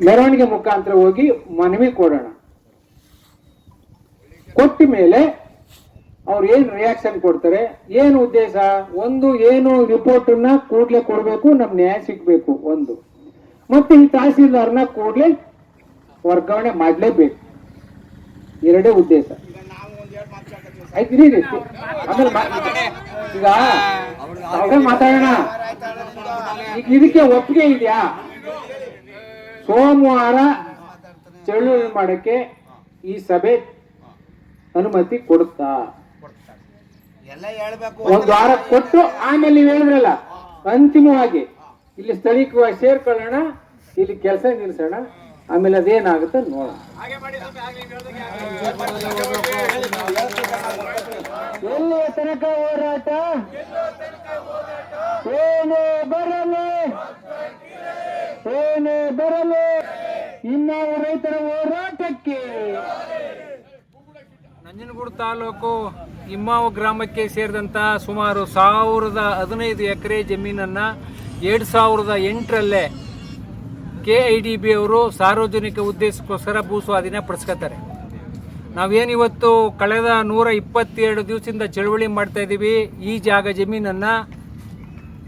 ಮೆರವಣಿಗೆ ಮುಖಾಂತರ ಹೋಗಿ ಮನವಿ ಕೊಡೋಣ. ಕೊಟ್ಟ ಮೇಲೆ ಅವ್ರು ಏನ್ ರಿಯಾಕ್ಷನ್ ಕೊಡ್ತಾರೆ? ಏನು ಉದ್ದೇಶ? ಒಂದು ಏನು ರಿಪೋರ್ಟ್ನ ಕೊಡಬೇಕು ಕೊಡ್ಬೇಕು ನಮ್ ನ್ಯಾಯ ಸಿಗಬೇಕು, ಒಂದು. ಮತ್ತೆ ಈ ತಹಸೀಲ್ದಾರ್ನ ಕೂಡಲೇ ವರ್ಗಾವಣೆ ಮಾಡಲೇಬೇಕು. ಎರಡೇ ಉದ್ದೇಶ. ಆಯ್ತು ನೀರಿ. ಆಮೇಲೆ ಈಗ ಅವ್ರೇ ಮಾತಾಡೋಣ. ಈಗ ಇದಕ್ಕೆ ಒಪ್ಪಿಗೆ ಇದೆಯಾ? ಸೋಮವಾರ ಚಳುವಳಿ ಮಾಡಕ್ಕೆ ಈ ಸಭೆ ಅನುಮತಿ ಕೊಡುತ್ತಾ? ಒಂದು ವಾರ ಕೊಟ್ಟು ಆಮೇಲೆ ನೀವು ಹೇಳಿದ್ರಲ್ಲ ಅಂತಿಮವಾಗಿ ಇಲ್ಲಿ ಸ್ಥಳೀಯವಾಗಿ ಸೇರ್ಕೊಳ್ಳೋಣ ಇಲ್ಲಿ ಕೆಲಸ ನಿಲ್ಸೋಣ. ಆಮೇಲೆ ಅದೇನಾಗುತ್ತೆ ನೋಡೋಣ. ಎಲ್ಲಿಯ ತನಕ ಹೋರಾಟ. ಏನೇ ಬರಲಿ. ಏನೇ ಬರಲಿ. ಇನ್ನಾವು ರೈತರ ಹೋರಾಟಕ್ಕೆ. ನಂಜನಗೂಡು ತಾಲೂಕು ಇಮ್ಮಾವ ಗ್ರಾಮಕ್ಕೆ ಸೇರಿದಂಥ ಸುಮಾರು ಸಾವಿರದ ಹದಿನೈದು ಎಕರೆ ಜಮೀನನ್ನು ಎರಡು ಸಾವಿರದ ಎಂಟರಲ್ಲೇ ಕೆ ಐ ಡಿ ಬಿ ಅವರು ಸಾರ್ವಜನಿಕ ಉದ್ದೇಶಕ್ಕೋಸ್ಕರ ಭೂ ಸ್ವಾಧೀನ ಪಡಿಸ್ಕೊತಾರೆ. ನಾವೇನಿವತ್ತು ಕಳೆದ ನೂರ ಇಪ್ಪತ್ತೆರಡು ದಿವಸದಿಂದ ಚಳವಳಿ ಮಾಡ್ತಾ ಇದ್ದೀವಿ. ಈ ಜಾಗ ಜಮೀನನ್ನು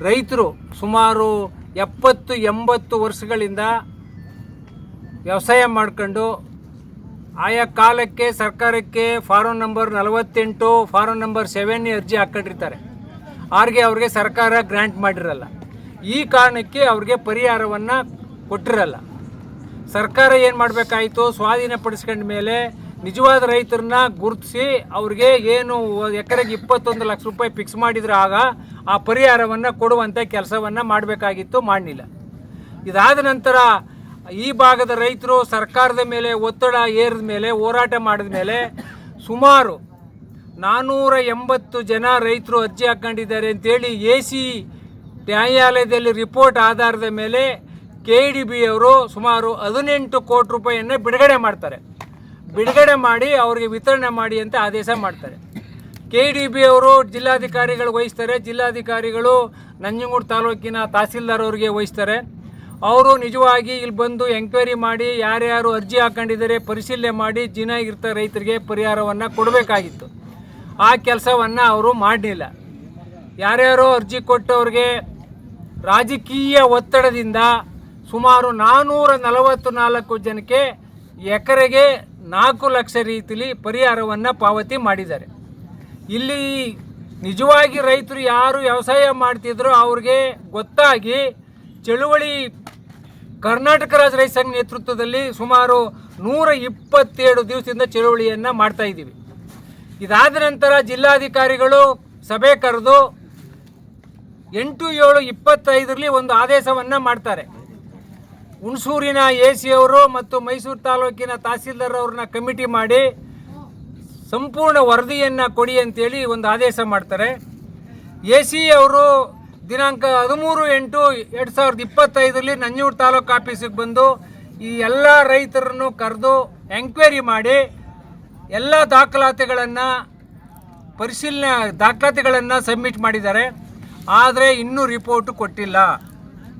ರೈತರು ಸುಮಾರು ಎಪ್ಪತ್ತು, ಎಂಬತ್ತು ವರ್ಷಗಳಿಂದ ವ್ಯವಸಾಯ ಮಾಡ್ಕೊಂಡು ಆಯಾ ಕಾಲಕ್ಕೆ ಸರ್ಕಾರಕ್ಕೆ ಫಾರಂ ನಂಬರ್ ನಲವತ್ತೆಂಟು, ಫಾರಂ ನಂಬರ್ ಸೆವೆನ್ ಅರ್ಜಿ ಹಾಕೊಂಡಿರ್ತಾರೆ. ಅವ್ರಿಗೆ ಅವ್ರಿಗೆ ಸರ್ಕಾರ ಗ್ರ್ಯಾಂಟ್ ಮಾಡಿರಲ್ಲ. ಈ ಕಾರಣಕ್ಕೆ ಅವ್ರಿಗೆ ಪರಿಹಾರವನ್ನು ಕೊಟ್ಟಿರಲ್ಲ. ಸರ್ಕಾರ ಏನು ಮಾಡಬೇಕಾಯಿತು? ಸ್ವಾಧೀನಪಡಿಸ್ಕೊಂಡ ಮೇಲೆ ನಿಜವಾದ ರೈತರನ್ನ ಗುರುತಿಸಿ ಅವ್ರಿಗೆ ಏನು ಎಕರೆಗೆ ಇಪ್ಪತ್ತೊಂದು ಲಕ್ಷ ರೂಪಾಯಿ ಫಿಕ್ಸ್ ಮಾಡಿದ್ರೆ ಆಗ ಆ ಪರಿಹಾರವನ್ನು ಕೊಡುವಂಥ ಕೆಲಸವನ್ನು ಮಾಡಬೇಕಾಗಿತ್ತು, ಮಾಡಲಿಲ್ಲ. ಇದಾದ ನಂತರ ಈ ಭಾಗದ ರೈತರು ಸರ್ಕಾರದ ಮೇಲೆ ಒತ್ತಡ ಏರಿದ ಮೇಲೆ, ಹೋರಾಟ ಮಾಡಿದ ಮೇಲೆ ಸುಮಾರು ನಾನ್ನೂರ ಎಂಬತ್ತು ಜನ ರೈತರು ಅರ್ಜಿ ಹಾಕೊಂಡಿದ್ದಾರೆ ಅಂತೇಳಿ ಎ ಸಿ ನ್ಯಾಯಾಲಯದಲ್ಲಿ ರಿಪೋರ್ಟ್ ಆಧಾರದ ಮೇಲೆ ಕೆ ಡಿ ಬಿ ಅವರು ಸುಮಾರು ಹದಿನೆಂಟು ಕೋಟಿ ರೂಪಾಯಿಯನ್ನು ಬಿಡುಗಡೆ ಮಾಡ್ತಾರೆ. ಬಿಡುಗಡೆ ಮಾಡಿ ಅವರಿಗೆ ವಿತರಣೆ ಮಾಡಿ ಅಂತ ಆದೇಶ ಮಾಡ್ತಾರೆ. ಕೆ ಡಿ ಬಿ ಅವರು ಜಿಲ್ಲಾಧಿಕಾರಿಗಳು ವಹಿಸ್ತಾರೆ. ಜಿಲ್ಲಾಧಿಕಾರಿಗಳು ನಂಜನಗೂಡು ತಾಲೂಕಿನ ತಹಸೀಲ್ದಾರ್ ಅವರಿಗೆ ವಹಿಸ್ತಾರೆ. ಅವರು ನಿಜವಾಗಿ ಇಲ್ಲಿ ಬಂದು ಎಂಕ್ವೈರಿ ಮಾಡಿ ಯಾರ್ಯಾರು ಅರ್ಜಿ ಹಾಕೊಂಡಿದ್ದಾರೆ ಪರಿಶೀಲನೆ ಮಾಡಿ ಜಿನ ಇರ್ತ ರೈತರಿಗೆ ಪರಿಹಾರವನ್ನು ಕೊಡಬೇಕಾಗಿತ್ತು. ಆ ಕೆಲಸವನ್ನು ಅವರು ಮಾಡಲಿಲ್ಲ. ಯಾರ್ಯಾರೋ ಅರ್ಜಿ ಕೊಟ್ಟವ್ರಿಗೆ ರಾಜಕೀಯ ಒತ್ತಡದಿಂದ ಸುಮಾರು ನಾನ್ನೂರ ನಲವತ್ತು ನಾಲ್ಕು ಜನಕ್ಕೆ ಎಕರೆಗೆ ನಾಲ್ಕು ಲಕ್ಷ ರೀತಿಲಿ ಪರಿಹಾರವನ್ನು ಪಾವತಿ ಮಾಡಿದ್ದಾರೆ. ಇಲ್ಲಿ ನಿಜವಾಗಿ ರೈತರು ಯಾರು ವ್ಯವಸಾಯ ಮಾಡ್ತಿದ್ರು ಅವ್ರಿಗೆ ಗೊತ್ತಾಗಿ ಚಳುವಳಿ ಕರ್ನಾಟಕ ರಾಜ್ಯ ರೈತ ಸಂಘ ನೇತೃತ್ವದಲ್ಲಿ ಸುಮಾರು ನೂರ ಇಪ್ಪತ್ತೇಳು ದಿವಸದಿಂದ ಚಳುವಳಿಯನ್ನು ಮಾಡ್ತಾ ಇದ್ದೀವಿ. ಇದಾದ ನಂತರ ಜಿಲ್ಲಾಧಿಕಾರಿಗಳು ಸಭೆ ಕರೆದು ಎಂಟು ಏಳು ಇಪ್ಪತ್ತೈದರಲ್ಲಿ ಒಂದು ಆದೇಶವನ್ನು ಮಾಡ್ತಾರೆ. ಹುಣಸೂರಿನ ಎ ಸಿ ಅವರು ಮತ್ತು ಮೈಸೂರು ತಾಲೂಕಿನ ತಹಸೀಲ್ದಾರ್ ಅವ್ರನ್ನ ಕಮಿಟಿ ಮಾಡಿ ಸಂಪೂರ್ಣ ವರದಿಯನ್ನು ಕೊಡಿ ಅಂತೇಳಿ ಒಂದು ಆದೇಶ ಮಾಡ್ತಾರೆ. ಎ ಸಿ ಅವರು ದಿನಾಂಕ ಹದಿಮೂರು ಎಂಟು ಎರಡು ಸಾವಿರದ ಇಪ್ಪತ್ತೈದರಲ್ಲಿ ನಂಜೂರು ತಾಲೂಕು ಆಫೀಸಿಗೆ ಬಂದು ಈ ಎಲ್ಲ ರೈತರನ್ನು ಕರೆದು ಎಂಕ್ವೈರಿ ಮಾಡಿ ಎಲ್ಲ ದಾಖಲಾತಿಗಳನ್ನು ಪರಿಶೀಲನೆ ದಾಖಲಾತಿಗಳನ್ನು ಸಬ್ಮಿಟ್ ಮಾಡಿದ್ದಾರೆ. ಆದರೆ ಇನ್ನೂ ರಿಪೋರ್ಟು ಕೊಟ್ಟಿಲ್ಲ.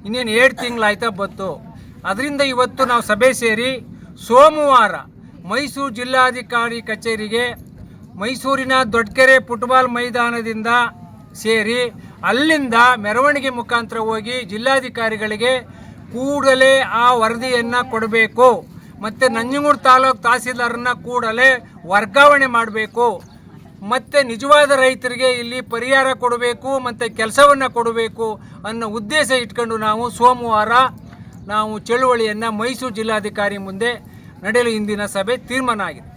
ಇನ್ನೇನು ಏಳು ತಿಂಗಳಾಯ್ತಾ ಬತ್ತು ಅದರಿಂದ ಇವತ್ತು ನಾವು ಸಭೆ ಸೇರಿ ಸೋಮವಾರ ಮೈಸೂರು ಜಿಲ್ಲಾಧಿಕಾರಿ ಕಚೇರಿಗೆ ಮೈಸೂರಿನ ದೊಡ್ಡಕೆರೆ ಫುಟ್ಬಾಲ್ ಮೈದಾನದಿಂದ ಸೇರಿ ಅಲ್ಲಿಂದ ಮೆರವಣಿಗೆ ಮುಖಾಂತರ ಹೋಗಿ ಜಿಲ್ಲಾಧಿಕಾರಿಗಳಿಗೆ ಕೂಡಲೇ ಆ ವರದಿಯನ್ನು ಕೊಡಬೇಕು. ಮತ್ತು ನಂಜನಗೂಡು ತಾಲೂಕು ತಹಸೀಲ್ದಾರನ್ನ ಕೂಡಲೇ ವರ್ಗಾವಣೆ ಮಾಡಬೇಕು. ಮತ್ತು ನಿಜವಾದ ರೈತರಿಗೆ ಇಲ್ಲಿ ಪರಿಹಾರ ಕೊಡಬೇಕು, ಮತ್ತು ಕೆಲಸವನ್ನು ಕೊಡಬೇಕು ಅನ್ನೋ ಉದ್ದೇಶ ಇಟ್ಕೊಂಡು ನಾವು ಸೋಮವಾರ ನಾವು ಚಳುವಳಿಯನ್ನು ಮೈಸೂರು ಜಿಲ್ಲಾಧಿಕಾರಿ ಮುಂದೆ ನಡೆಯಲು ಇಂದಿನ ಸಭೆ ತೀರ್ಮಾನ ಆಗಿದೆ.